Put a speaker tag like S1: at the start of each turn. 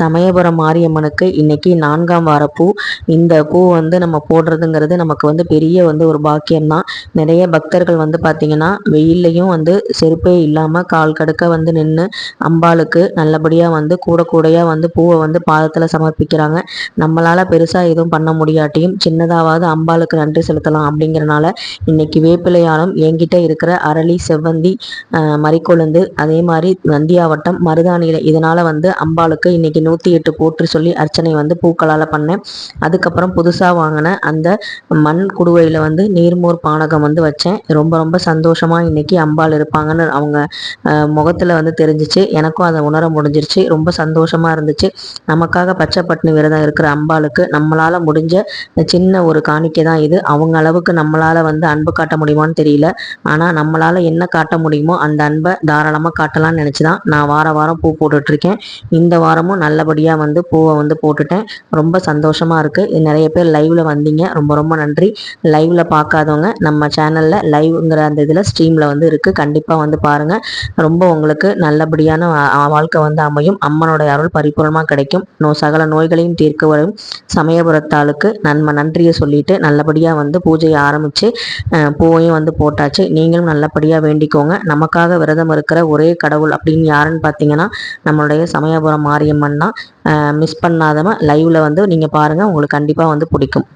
S1: சமயபுரம் மாரியம்மனுக்கு இன்றைக்கி நான்காம் வார பூ. இந்த பூ வந்து நம்ம போடுறதுங்கிறது நமக்கு வந்து பெரிய வந்து ஒரு பாக்கியம்தான். நிறைய பக்தர்கள் வந்து பார்த்திங்கன்னா வெயில்லையும் வந்து செருப்பே இல்லாமல் கால் கடுக்க வந்து நின்று அம்பாளுக்கு நல்லபடியாக வந்து கூட கூடையாக வந்து பூவை வந்து பாதத்தில் சமர்ப்பிக்கிறாங்க. நம்மளால் பெருசாக எதுவும் பண்ண முடியாட்டியும் சின்னதாவது அம்பாளுக்கு நன்றி செலுத்தலாம் அப்படிங்கிறனால இன்னைக்கு வேப்பிலையாலும் என்கிட்ட இருக்கிற அரளி செவ்வந்தி மறிக்கொழுந்து அதே மாதிரி நந்தியாவட்டம் மருதாணியில் இதனால் வந்து அம்பாளுக்கு இன்னைக்கு நூற்றி எட்டு போற்று சொல்லி அர்ச்சனை வந்து பூக்களால் பண்ணேன். அதுக்கப்புறம் புதுசாக வாங்கின அந்த மண் குடுவையில் வந்து நீர்மோர் பானகம் வந்து வச்சேன். ரொம்ப ரொம்ப சந்தோஷமாக இன்றைக்கி அம்பாள் இருப்பாங்கன்னு அவங்க முகத்தில் வந்து தெரிஞ்சிச்சு. எனக்கும் அதை உணர முடிஞ்சிருச்சு. ரொம்ப சந்தோஷமாக இருந்துச்சு. நமக்காக பச்சை பட்டினி விரதம் இருக்கிற அம்பாளுக்கு நம்மளால் முடிஞ்ச சின்ன ஒரு காணிக்கை தான் இது. அவங்க அளவுக்கு நம்மளால் வந்து அன்பு காட்ட முடியுமான்னு தெரியல. ஆனால் நம்மளால் என்ன காட்ட முடியுமோ அந்த அன்பை தாராளமாக காட்டலாம்னு நினச்சி தான் நான் வார வாரம் பூ போட்டுட்ருக்கேன் இந்த வாரமும் நல்ல நல்லபடியாக வந்து பூவை வந்து போட்டுட்டேன். ரொம்ப சந்தோஷமாக இருக்குது நிறைய பேர் லைவில் வந்தீங்க. ரொம்ப ரொம்ப நன்றி. லைவில் பார்க்காதவங்க நம்ம சேனலில் லைவ்ங்கிற அந்த இதில் ஸ்ட்ரீமில் வந்து இருக்குது கண்டிப்பாக வந்து பாருங்கள் ரொம்ப உங்களுக்கு நல்லபடியான வாழ்க்கை வந்து அமையும். அம்மனோட அருள் பரிபூர்ணமாக கிடைக்கும். நோ சகல நோய்களையும் தீர்க்க வரும். சமயபுரத்தாளுக்கு நன்மை நன்றியை சொல்லிட்டு நல்லபடியாக வந்து பூஜையை ஆரம்பித்து பூவையும் வந்து போட்டாச்சு. நீங்களும் நல்லபடியாக வேண்டிக்கோங்க. நமக்காக விரதம் இருக்கிற ஒரே கடவுள் அப்படின்னு யாருன்னு பார்த்தீங்கன்னா நம்மளுடைய சமயபுரம் மாரியம்மன் தான். மிஸ் பண்ணாதவன் லைவில் வந்து நீங்கள் பாருங்கள் உங்களுக்கு கண்டிப்பாக வந்து பிடிக்கும்.